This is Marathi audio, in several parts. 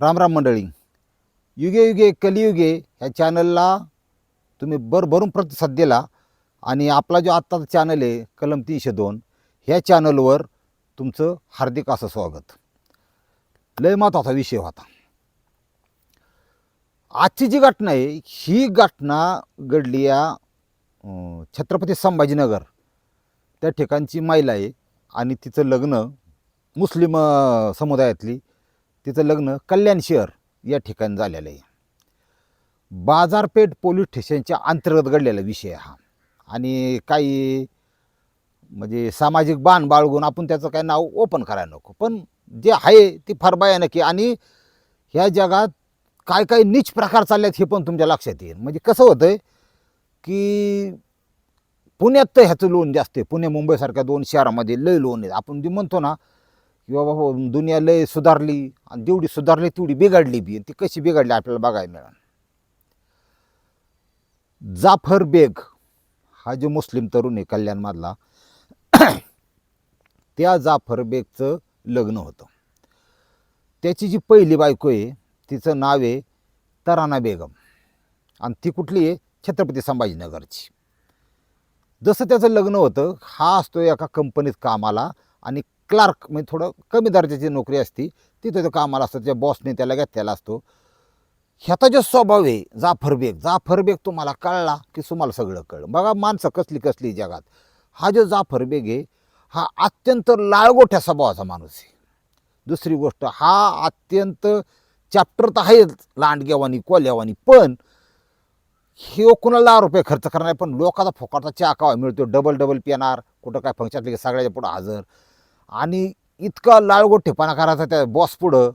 राम राम मंडळी. युगे युगे कलियुगे ह्या चॅनलला तुम्ही भरभरून प्रतिसाद दिला आणि आपला जो आत्ताचा चॅनल आहे कलम तीनशे दोन ह्या चॅनलवर तुमचं हार्दिक असं स्वागत. लय महत्त्वाचा विषय होता. आजची जी घटना आहे ही घटना घडली या छत्रपती संभाजीनगर. त्या ठिकाणची महिला आहे आणि तिचं लग्न मुस्लिम समुदायातली तिचं लग्न कल्याण शहर या ठिकाणी झालेलं आहे. बाजारपेठ पोलीस स्टेशनच्या अंतर्गत घडलेला विषय हा. आणि काही म्हणजे सामाजिक बाण बाळगून आपण त्याचं काही नाव ओपन करायला नको. पण जे आहे ते फार भयानक आहे. आणि ह्या जगात काय काय नीच प्रकार चालले आहेत हे पण तुमच्या लक्षात येईल. म्हणजे कसं होतंय की पुण्यात तर ह्याचं लोन जास्त आहे. पुणे मुंबईसारख्या दोन शहरामध्ये लय लोन आहे आपण जे म्हणतो ना की बाबा हो, दुनिया लय सुधारली आणि जेवढी सुधारली तेवढी बिघडली बी. ती कशी बिघडली आपल्याला बघायला मिळाल. जाफर बेग हा जो मुस्लिम तरुण आहे कल्याणमधला त्या जाफर बेगचं लग्न होतं. त्याची जी पहिली बायको आहे तिचं नाव आहे तराना बेगम. आणि ती कुठली आहे? छत्रपती संभाजीनगरची. जसं त्याचं लग्न होतं हा असतो एका कंपनीत कामाला आणि क्लार्क म्हणजे थोडं कमी दर्जाची नोकरी असती तिथं तो कामाला असतो त्या बॉसने त्याला घेतलेला असतो. ह्याचा जो स्वभाव आहे जाफर बेग जाफर बेग तुम्हाला कळला की तुम्हाला सगळं कळलं. बघा माणसं कसली कसली जगात. हा जो जाफर बेग आहे हा अत्यंत लाळगोठ्या स्वभावाचा माणूस आहे. दुसरी गोष्ट हा अत्यंत चॅप्टर तर आहेच लांडगेवानी कोल्यावानी पण हे कुणाला दहा रुपये खर्च करणार पण लोकांचा फोकाटचा चहा कावा मिळतो डबल डबल पिणार कुठं काय फंक्शन की सगळ्याच्या पुढं हजर. आणि इतका लाळगोठेपणा करायचा त्या बॉस पुढं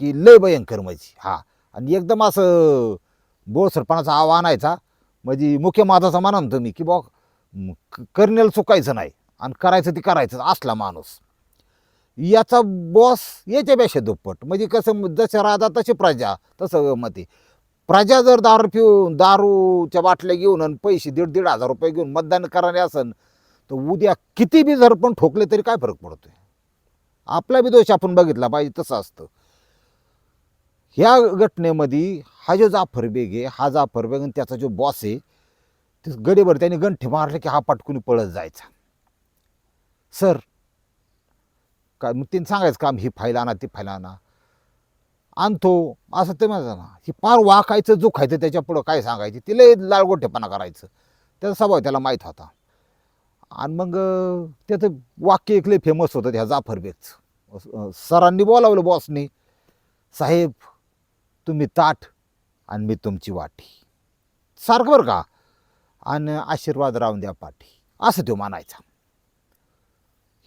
की लय भयंकर म्हणजे. हा. आणि एकदम असं बोळसरपणाचा आव आणायचा. म्हणजे मुख्य माझाचा म्हणा मी तुम्ही की बॉ कर्नेल चुकायचं नाही. आणि करायचं ते करायचं असला माणूस. याचा बॉस याच्यापेक्षा दुप्पट. म्हणजे कसं जसे राजा तसे प्रजा. तसं मते. प्रजा जर दारू पिऊन दारूच्या बाटल्या घेऊन आणि पैसे दीड दीड हजार रुपये घेऊन मतदान करणारे असन तर उद्या किती बी जर पण ठोकले तरी काय फरक पडतो आपला बी दोष आपण बघितला पाहिजे तसं असतं. ह्या घटनेमध्ये हा जो जाफर बेग आहे हा जाफर बेग आणि त्याचा जो बॉस आहे ते गडीभर त्याने गंठे मारले की हा पटकून पळत जायचा. सर काय मग त्यांनी सांगायचं काम ही फाईल आणा ती फाईल आणा. आणतो असं ते म्हणतात ना ही पार वाकायचं जो खायचं त्याच्या पुढं काय सांगायचं? तिला लाळगोठेपणा करायचं. त्याचा स्वभाव त्याला माहीत होता. आणि मग त्याचं वाक्य ऐकले फेमस होतं त्या जाफर बेगचं सरांनी बोलावलं बॉसनी साहेब तुम्ही ताट आणि मी तुमची वाटी. सारखं बरं का? आणि आशीर्वाद राहून द्या पाठी. असं तो म्हणायचा.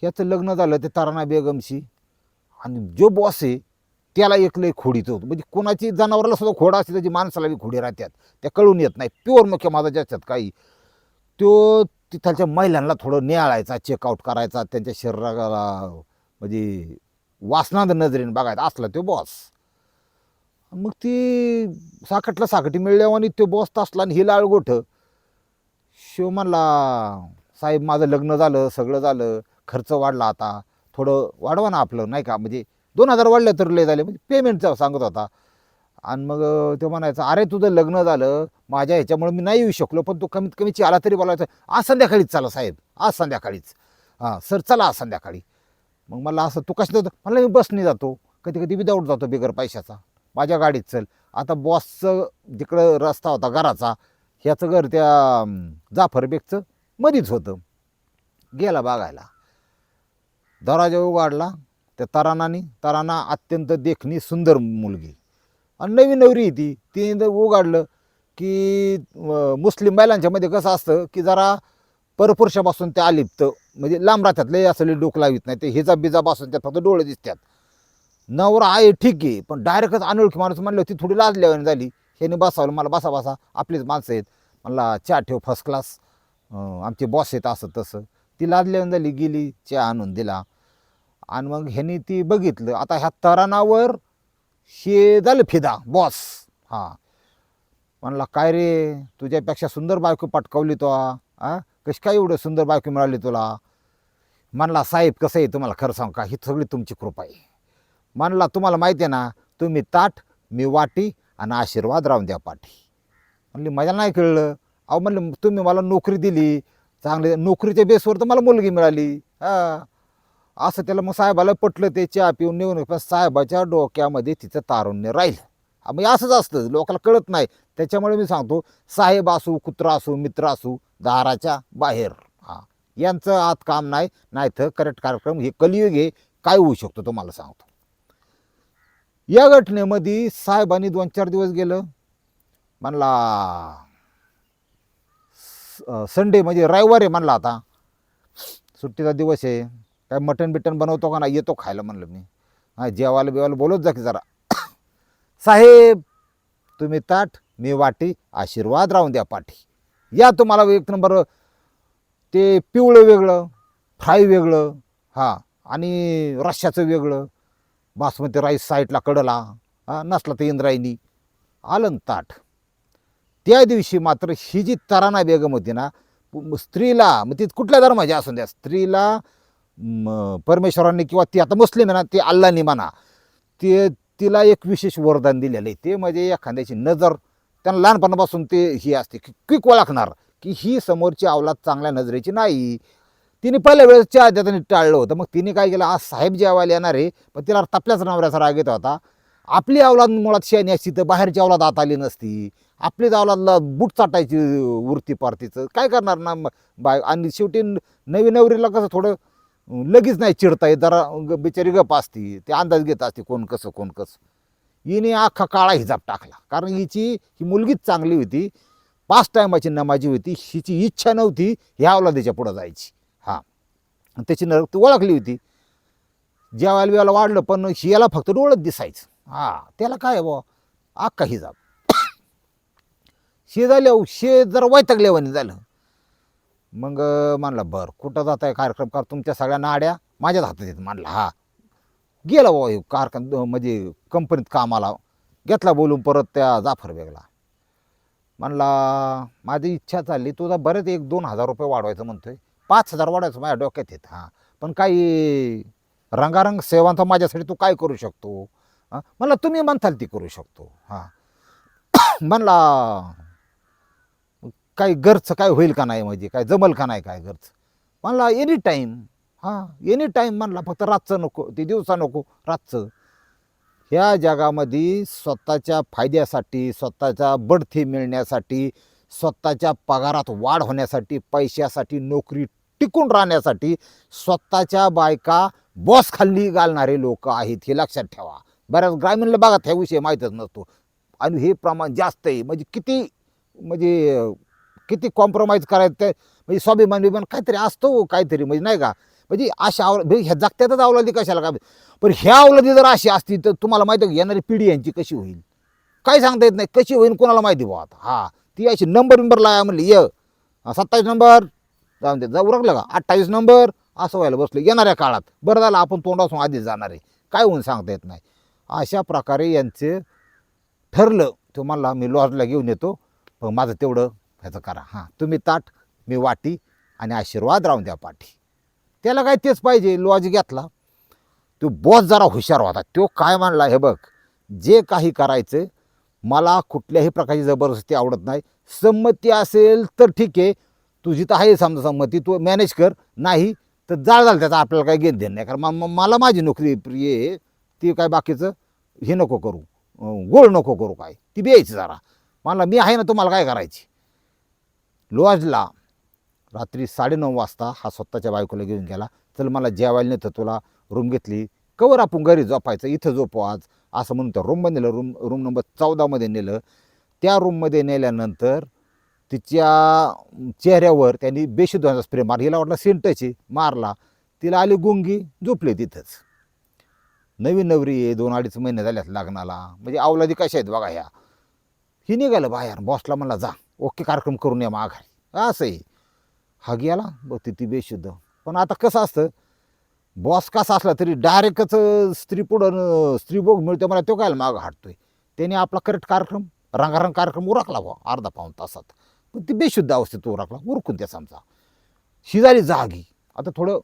याचं लग्न झालं ते ताराना बेगमशी. आणि जो बॉस आहे त्याला एक खोडीचं होतं. म्हणजे कोणाची जनावराला सुद्धा खोडा असते त्याची माणसाला बी खोडी राहतात. त्या कळून येत नाही. प्युअर मुख्य माझा ज्याच्यात काही. तो तिथालच्या महिलांना थोडं निहाळायचा चेकआउट करायचा त्यांच्या शरीराला म्हणजे वासनाद नजरेने बघायचा. असला तो बॉस मग ती साकटला मिळल्यावर आणि तो बॉस असला आणि ही लाळ शिव म्हणला साहेब माझं लग्न झालं सगळं झालं खर्च वाढला आता. थोडं वाढवा ना आपलं नाही का? म्हणजे दोन हजार वाढले तर लय झाले. म्हणजे पेमेंटचं सांगत होता. आणि मग तो म्हणायचं अरे तुझं लग्न झालं माझ्या ह्याच्यामुळे मी नाही येऊ शकलो पण तू कमीत कमी आला तरी बोलायचं. आज संध्याकाळीच चला साहेब आज संध्याकाळीच. हां सर चला आज संध्याकाळी. मग मला असं तू कसं जातो? मला मी बसने जातो कधी कधी विदाऊट जातो बिगर पैशाचा. माझ्या गाडीत चल. आता बॉसचं जिकडं रस्ता होता घराचा ह्याचं घर त्या अं, जाफर बेगचं मधीच होतं. गेला बघायला. दरवाजा उघडला त्या तरानानी तराना अत्यंत देखणी सुंदर मुलगी. आणि नवीन नवरी आहे ती. तिने जर उघडलं की मुस्लिम महिलांच्या मध्ये कसं असतं की जरा परपुरुषापासून ते अलिप्त म्हणजे लांब राहतात लय असं लय डोक लावित नाही. ते हिजा बिजापासून त्यात फक्त डोळे दिसतात. नवरा आहे ठीक आहे पण डायरेक्टच अनोळखी माणूस म्हणलं ती थोडी लाजल्यावर झाली. ह्याने बसावलं मला बसा बसा आपलीच माणसं आहेत. मला चहा ठेव फर्स्ट क्लास आमचे बॉस आहेत असं तसं. ती लाजल्यावर झाली गेली चहा आणून दिला. आणि मग ह्याने ती बघितलं. आता ह्या तरणावर हे झालं फिदा बॉस. हां. म्हणला काय रे तुझ्यापेक्षा सुंदर बायको पटकावली तो कशी काय एवढं सुंदर बायको मिळाली तुला? म्हणला साहेब कसं आहे तुम्हाला खरं सांग का? ही सगळी तुमची कृपा आहे. म्हणला तुम्हाला माहिती आहे ना तुम्ही ताट मी वाटी आणि आशीर्वाद राहून द्या पाठी. म्हणली मला नाही कळलं? अहो म्हणलं तुम्ही मला नोकरी दिली चांगली नोकरीच्या बेसवर तर मला मुलगी मिळाली हा? असं त्याला मग साहेबाला पटलं ते चहा पिऊन नेऊन पण साहेबाच्या डोक्यामध्ये तिचं तारुण्य राहिलं. मग असंच असतं लोकांना कळत नाही. त्याच्यामुळे मी सांगतो साहेब असू कुत्रा असू मित्र असू दाराच्या बाहेर. हा यांचं आत काम नाही नाही तर करेक्ट कार्यक्रम हे कलियुग आहे काय होऊ शकतो तुम्हाला सांगतो. या घटनेमध्ये साहेबांनी दोन चार दिवस गेलं. म्हणला संडे म्हणजे रविवार आहे म्हणला आता. सुट्टीचा दिवस आहे. काय मटण बिटन बनवतो का नाही येतो खायला म्हणलं मी. हां जेवायला बिवायला बोलत जा की जरा. साहेब तुम्ही ताट मी वाटी आशीर्वाद राहून द्या पाठी. या तुम्हाला एक नंबर ते पिवळं वेगळं फ्राय वेगळं हां आणि रश्श्याचं वेगळं बासमती राईस साईडला कडला हा नसला तर इंद्रायणी. आलं ताट. त्या दिवशी मात्र ही जी तराना बेगम होती ना स्त्रीला मग ती कुठल्या धर्माची असून द्या स्त्रीला परमेश्वरांनी किंवा ती आता मुस्लिम आहे ना ती अल्लानी म्हणा ते तिला एक विशेष वरदान दिलेलं आहे. ते म्हणजे एखाद्याची नजर त्यांना लहानपणापासून ते ही असते की क्विक ओळखणार की ही समोरची अवलाद चांगल्या नजरेची नाही. तिने पहिल्या वेळेस चहा त्याने टाळलं होतं. मग तिने काय केलं आज साहेब जेवायला येणार आहे पण तिला तपल्याच नवऱ्याचा राग येत होता. आपली अवलाद मुळात शेणी असती तर बाहेरची अवलाद आत आली नसती. आपलीच अवलादला बूट चाटायची वृत्ती पार्टीचं काय करणार ना बाय आणि शेवटी नवीन नवी नवरीला कसं थोडं लगेच नाही चिडता येत जरा ग- बिचारी गप असती ते अंदाज घेत असते कोण कसं कोण कसं. हिने अख्खा काळा हिजाब टाकला कारण हिची ही मुलगीच चांगली होती पाच टायमाची नमाजी होती हिची इच्छा नव्हती ह्या अवलादीच्या पुढं जायची. हां. आणि त्याची नर ती ओळखली होती. जेवायला बिवायला वाढलं पण हियाला फक्त डोळत दिसायचं. हां त्याला काय बुवा? अख्खा हिजाब. शे झाले शे जरा वैतकल्यावानी झालं. मग म्हणलं बरं कुठं जात आहे कार्यक्रम कर तुमच्या सगळ्या नाड्या माझ्याच हातात येत म्हणलं हा. गेला बाबा हे कारखान म्हणजे कंपनीत कामाला. घेतला बोलून परत त्या जाफर बेगला. म्हणला माझी इच्छा चालली तुझा बरेच एक दोन हजार रुपये वाढवायचं म्हणतोय. पाच हजार वाढवायचं माझ्या डोक्यात येत हां. पण काही रंगारंग सेवांचा माझ्यासाठी तू काय करू शकतो? हां म्हणला तुम्ही म्हणताल ती करू शकतो. हां. म्हणला काय घरचं काय होईल का नाही म्हणजे काय जमल का नाही काय घरचं? म्हणला एनी टाईम हां एनी टाईम म्हणला फक्त रातचं नको ते दिवसा नको रातचं. ह्या जगामध्ये स्वतःच्या फायद्यासाठी स्वतःच्या बढती मिळण्यासाठी स्वतःच्या पगारात वाढ होण्यासाठी पैशासाठी नोकरी टिकून राहण्यासाठी स्वतःच्या बायका बॉस खाल्ली घालणारे लोक आहेत हे लक्षात ठेवा. बऱ्याच ग्रामीणला बघा ह्या विषय माहीतच नसतो. आणि हे प्रमाण जास्त आहे. म्हणजे किती म्हणजे किती कॉम्प्रोमाइज करायचं ते म्हणजे स्वाभिमान बिमान काहीतरी असतो हो, काहीतरी म्हणजे नाही का? म्हणजे अशा आव म्हणजे ह्या जगत्यातच अवलादी कशाला काय? पण ह्या अवलादी जर अशी असती तर तुम्हाला माहिती आहे का येणारी पिढी यांची कशी होईल? काय सांगता येत नाही कशी होईल कोणाला माहिती बुवा आता? हा ती अशी नंबर बिंबर लाया म्हणली ये. सत्तावीस नंबर जाऊन दे जाऊ रगलं का? अठ्ठावीस नंबर असं व्हायला बसलं. येणाऱ्या काळात. बरं झालं आपण तोंडासून आधीच जाणार आहे. काय होऊन सांगता येत नाही. अशा प्रकारे यांचे ठरलं. तुम्हाला मी लॉजला घेऊन येतो. माझं तेवढं ह्याचं करा. हां तुम्ही ताट मी वाटी आणि आशीर्वाद राहून द्या पाठी. त्याला काय तेच पाहिजे लॉज घेतला. तो बॉस जरा हुशार होता. तो काय मानला हे बघ जे काही करायचं मला कुठल्याही प्रकारची जबरदस्ती आवडत नाही. संमती असेल तर ठीक आहे. तुझी तर आहे समजा संमती तू मॅनेज कर. नाही तर जाळ झालं त्याचा आपल्याला काही घेणं देणं नाही. कारण म- मला माझी नोकरी प्रिय आहे. ती काय बाकीचं? हे नको करू. गोळ नको करू काय. ती द्यायची जरा. मला मी आहे ना तुम्हाला काय करायची? लॉजला रात्री साडेनऊ वाजता हा स्वतःच्या बायकोला घेऊन गेला. चल मला जेवायला नेतं तुला रूम घेतली. कवर आपण घरी झोपायचं इथं झोपू आज. असं म्हणून त्या रूममध्ये नेलं रूम रूम नंबर चौदामध्ये नेलं. त्या रूममध्ये नेल्यानंतर तिच्या चेहऱ्यावर त्यांनी बेशुद्ध होण्याचा स्प्रे मार हिला वाटला सेंटची मारला. तिला आली गुंगी झोपले तिथंच. नवीन नवरी आहे दोन अडीच महिने झाल्यात लग्नाला. म्हणजे अवलादी कशा आहेत बघा ह्या. ही निघालं बाहेर बॉसला म्हणला जा. ओके कार्यक्रम करून या माघारी. असं आहे हा गेला बघ ती ती बेशुद्ध. पण आता कसं असतं बॉस कसा असला तरी डायरेक्टच स्त्री पुढं स्त्रीभोग स्त्री मिळतो मला तो काय मागं हाटतोय त्याने आपला करेक्ट कार्यक्रम रंगारंग कार्यक्रम उरकला बा अर्धा पाऊन तासात. पण ती बेशुद्ध अवस्थेत उरकला. उरकून त्या समजा. शिजारी जागी. आता थोडं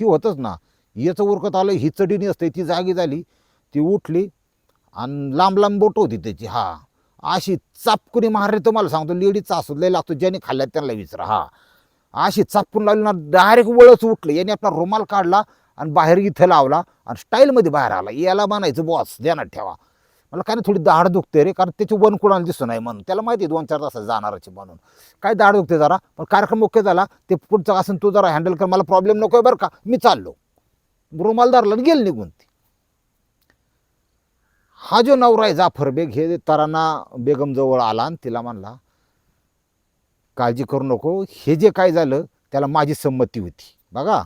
ही होतंच ना. याचं उरकत आलं ही चढीनी असते ती जागी झाली. ती उठली आणि लांब लांब बोट होती त्याची. हा. अशी चापकुनी मारली तुम्हाला सांगतो लेडीचा असू लय लागतो ज्याने खाल्ल्यात त्यांना विचारा हा. अशी चापकून लावली ना डायरेक्ट वळच उठलं. याने आपला रुमाल काढला आणि बाहेर इथं लावला आणि स्टाईलमध्ये बाहेर आला. याला म्हणायचं बॉस ध्यानात ठेवा. मला काय थोडी दाढ दुखते रे कारण त्याची वन कुणाला दिसू नाही म्हणून. त्याला माहिती आहे दोन चार तासात जाणारच म्हणून. काय दाढ दुखते जरा? पण कार्यक्रम ओके झाला. ते पुढचं असं तू जरा हँडल कर मला प्रॉब्लेम नको आहे बरं का. मी चाललो. रुमाल धरला आणि गेल निघून ती. हा जो नवरा आहे जाफर बेग हे तराना बेगम जवळ आला आणि तिला म्हणला काळजी करू नको हे जे काय झालं त्याला माझी संमती होती. बघा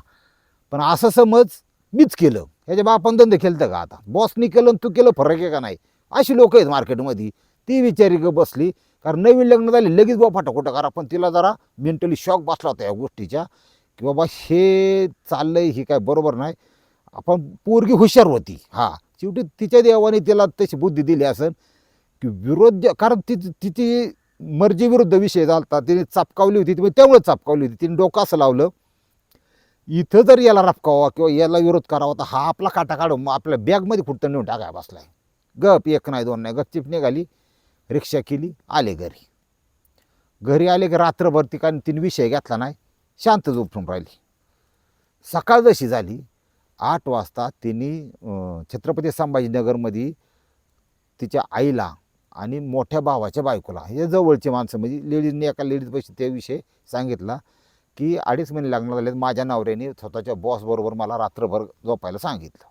पण असं समज मीच केलं. ह्याच्या बापान धंदे केलं का आता? बॉसनी केलं आणि तू केलं फरक आहे का नाही? अशी लोक आहेत मार्केटमध्ये. ती विचारी ग बसली कारण नवीन लग्न झाले लगेच बाबा फाटाखोटा करा पण तिला जरा मेंटली शॉक बसला होता या गोष्टीच्या की बाबा हे चाललंय ही काय बरोबर नाही. आपण पोरगी हुशार होती. हां. शेवटी तिच्या देवाने तिला तशी बुद्धी दिली असेल की विरोध कारण ती तिची मर्जीविरुद्ध विषय झाला तिने चापकावली होती ती त्यामुळे चापकावली होती. तिने डोकं असं लावलं इथं जर याला रपकावा किंवा याला विरोध करावा तर हा आपला काटा काढून मग आपल्या बॅगमध्ये कुठं नेऊन टाकाय बसलाय. गप एक नाही दोन नाही गपचिप निघाली रिक्षा केली आले घरी. घरी आले की रात्रभर ती कारण तिने विषय घेतला नाही शांत झोपून राहिली. सकाळ जशी झाली आठ वाजता तिने छत्रपती संभाजीनगरमध्ये तिच्या आईला आणि मोठ्या भावाच्या बायकोला हे जवळची माणसं म्हणजे लेडीजने एका लेडीजपाशी त्याविषयी सांगितला की अडीच महिने लग्न झाले माझ्या नवऱ्याने स्वतःच्या बॉसबरोबर मला रात्रभर झोपायला सांगितलं.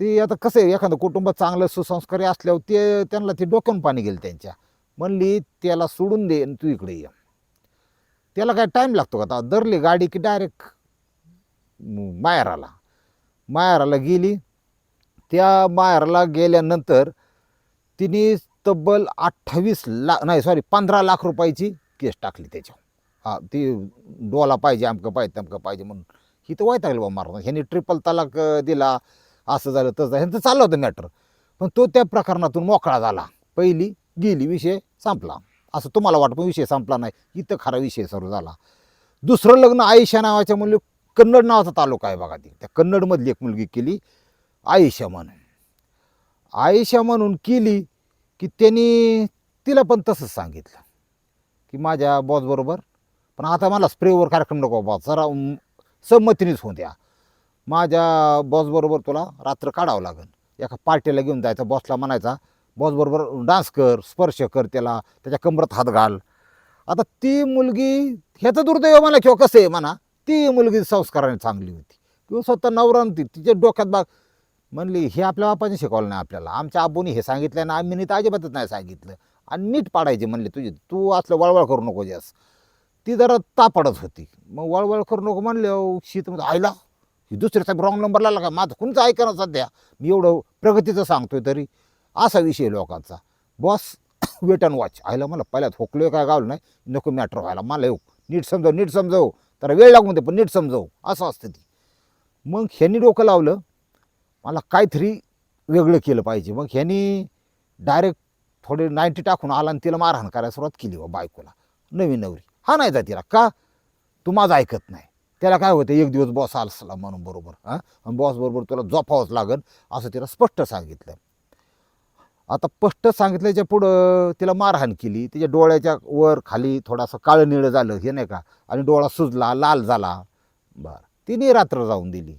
ते आता कसं आहे एखादं कुटुंब चांगलं सुसंस्कारी असल्यावर ते त्यांना ते डोक्यावून पाणी गेलं त्यांच्या. म्हणली त्याला सोडून दे आणि तू इकडे ये. त्याला काय टाईम लागतो का? आता दरली गाडी की डायरेक्ट माहेराला माहेराला गेली. त्या माहेराला गेल्यानंतर तिने तब्बल अठ्ठावीस लाख नाही सॉरी पंधरा लाख रुपयाची केस टाकली त्याच्यावर. हां ती डोला पाहिजे अमकं पाहिजे तमकं पाहिजे म्हणून. ही तर वैतागली बा मारून. ह्यांनी ट्रिपल तलाक दिला. असं झालं तसं झालं. ह्यांचं चाललं होतं मॅटर पण तो त्या प्रकरणातून मोकळा झाला. पहिली गेली विषय संपला. असं तुम्हाला वाटतं पण विषय संपला नाही. इथं खरा विषय सुरू झाला. दुसरं लग्न आयुष्या नावाच्या मुली कन्नड नावाचा तालुका आहे बघा ती. त्या कन्नडमधली एक मुलगी केली आयुष्या म्हणून. आयुष्या म्हणून केली की त्यांनी तिला पण तसंच सांगितलं की माझ्या बॉसबरोबर पण आता मला स्प्रेवर कार्यक्रम नको बॉस जरा संमतीनेच होऊ द्या. माझ्या बॉसबरोबर तुला रात्र काढावं लागेल. एका पार्टीला घेऊन जायचा बॉसला म्हणायचा बॉसबरोबर डान्स कर स्पर्श कर त्याला त्याच्या कमरात हात घाल. आता ती मुलगी ह्याचं दुर्दैव म्हणा किंवा कसं आहे म्हणा ती मुलगी संस्काराने चांगली होती. किंवा स्वतः नवरा ती तिच्या डोक्यात बाग म्हणली हे आपल्या बापाने शिकवलं नाही आपल्याला. आमच्या आबूने हे सांगितलं ना आम्ही तर अजिबातच नाही सांगितलं. आणि नीट पाडायची म्हणले तुझी. तू असलं वळवळ करू नको जास ती जरा तापडत होती. मग वळवळ करू नको म्हणले शीत मध्ये आयला ही दुसऱ्याचा रॉंग नंबर लागला का? माझं कुणचं ऐकणं सध्या. मी एवढं प्रगतीचं सांगतोय तरी. असा विषय लोकांचा. बॉस वेट अँड वॉच आयला मला पहिल्यात होकलोय काय गावलं नाही. नको मॅटर व्हायला. मला येऊ. नीट समजाव नीट समजाव. तर वेळ लागून दे पण नीट समजावू. असं असतं ती. मग ह्यांनी डोकं लावलं. मला काहीतरी वेगळं केलं पाहिजे. मग ह्यांनी डायरेक्ट थोडे नाईन्टी टाकून आला आणि तिला मारहाण करायला सुरुवात केली बा बायकोला. नवीन नवरी. हा नाही जा तिला. का? तू माझं ऐकत नाही. त्याला काय होतं? एक दिवस बॉस आला म्हणून बरोबर हां? आणि बॉस बरोबर तुला झोपावंच लागेल असं तिला स्पष्ट सांगितलं. आता स्पष्ट सांगितल्याच्या पुढं तिला मारहाण केली. तिच्या डोळ्याच्या वर खाली थोडासा काळं निळं झालं हे नाही का? आणि डोळा सुजला लाल झाला. बरं. तिने रात्र जाऊन दिली.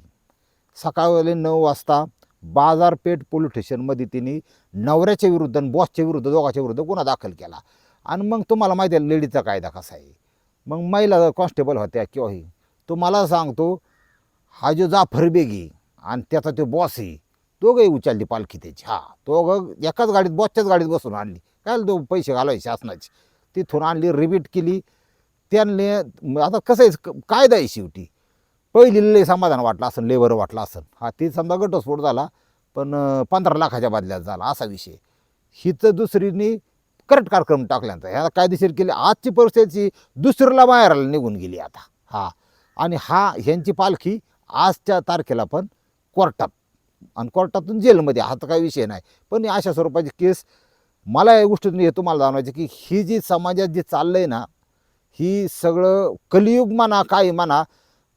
सकाळी नऊ वाजता बाजारपेठ पोलीस स्टेशनमध्ये तिने नवऱ्याच्या विरुद्ध आणि बॉसच्या विरुद्ध दोघाच्या विरुद्ध गुन्हा दाखल केला. आणि मग तुम्हाला माहिती आहे लेडीचा कायदा कसा आहे? मग महिला कॉन्स्टेबल होत्या किंवा ही? तुम्हाला सांगतो हा जो जाफर बेगी आणि त्याचा तो बॉस आहे दोघंही उचलली पालखी त्याची. हा दोघं एकाच गाडीत बॉसच्याच गाडीत बसून आणली. काय दो पैसे घालायचे शासनाचे? तिथून आणली रिपीट केली. त्यांनी आता कसं आहे कायदा आहे शेवटी. पहिली लय समाधान वाटलं असं लेबर वाटलं असं हा ती समजा घटस्फोट झाला पण पंधरा लाखाच्या बदल्यात झाला असा विषय. हिचं दुसरीनी करेक्ट कार्यक्रम टाकल्यानंतर ह्याला कायदेशीर केली. आजची परिस्थिती दुसरीला बाहेरला निघून गेली आता. हा. आणि हा ह्यांची पालखी आजच्या तारखेला पण कोर्टात आणि कोर्टातून जेलमध्ये. हा तर काही विषय नाही. पण अशा स्वरूपाची केस मला या गोष्टीतून हे तुम्हाला जाणवायचं की ही जी समाजात जे चाललं आहे ना ही सगळं कलियुग म्हणा काय म्हणा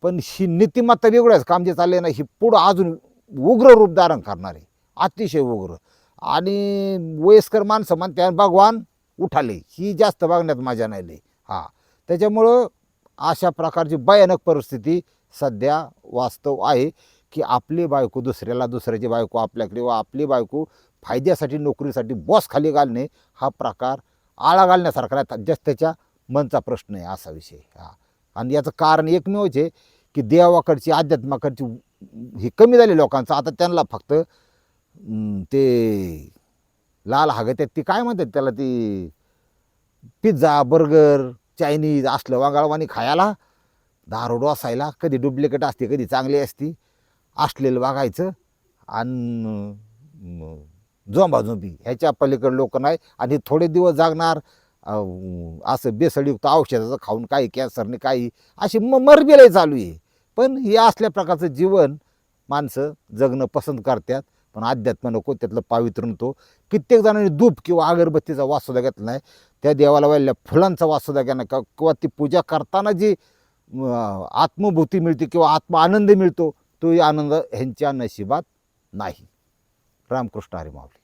पण ही नीतिमत्ता वेगळंच काम जे चाललं आहे ना ही पुढं अजून उग्र रूप धारण करणार आहे अतिशय उग्र. आणि वयस्कर माणसं म्हणते भगवान उठाले ही जास्त बघण्यात मजा नाही लई. हां. त्याच्यामुळं अशा प्रकारची भयानक परिस्थिती सध्या वास्तव आहे. की आपली बायको दुसऱ्याला दुसऱ्याची बायको आपल्याकडे व आपली बायको फायद्यासाठी नोकरीसाठी बॉस खाली घालणे हा प्रकार आळा घालण्यासारखा नाही जस्ट त्याच्या मनचा प्रश्न आहे असा विषय हा. आणि याचं कारण एकमेवच आहे की देवाकडची अध्यात्माकडची हे कमी झाली लोकांचं. आता त्यांना फक्त ते लाल हागत आहेत. ती काय म्हणतात त्याला? ती पिझ्झा बर्गर चायनीज असलं वांगाळवाणी खायला दारोड असायला. कधी डुप्लिकेट असते कधी चांगली असती. असलेलं बघायचं आणि झोंबाझोंबी ह्याच्या पलीकडे लोक नाही. आणि थोडे दिवस जागणार असं बेसळयुक्त औषधाचं खाऊन काही कॅन्सरने काही अशी म मरबेलाही चालू आहे. पण हे असल्या प्रकारचं जीवन माणसं जगणं पसंत करतात. पण अध्यात्म नको त्यातलं पावित्र्य नव्हतो कित्येक जणांनी धूप किंवा अगरबत्तीचा वास सुद्धा घेतला नाही. त्या देवाला वाहिल्या फुलांचा वास सुद्धा घ्या का? किंवा ती पूजा करताना जी आत्मभूती मिळते किंवा आत्म आनंद मिळतो तोही आनंद ह्यांच्या नशिबात नाही. रामकृष्ण हरी माऊली.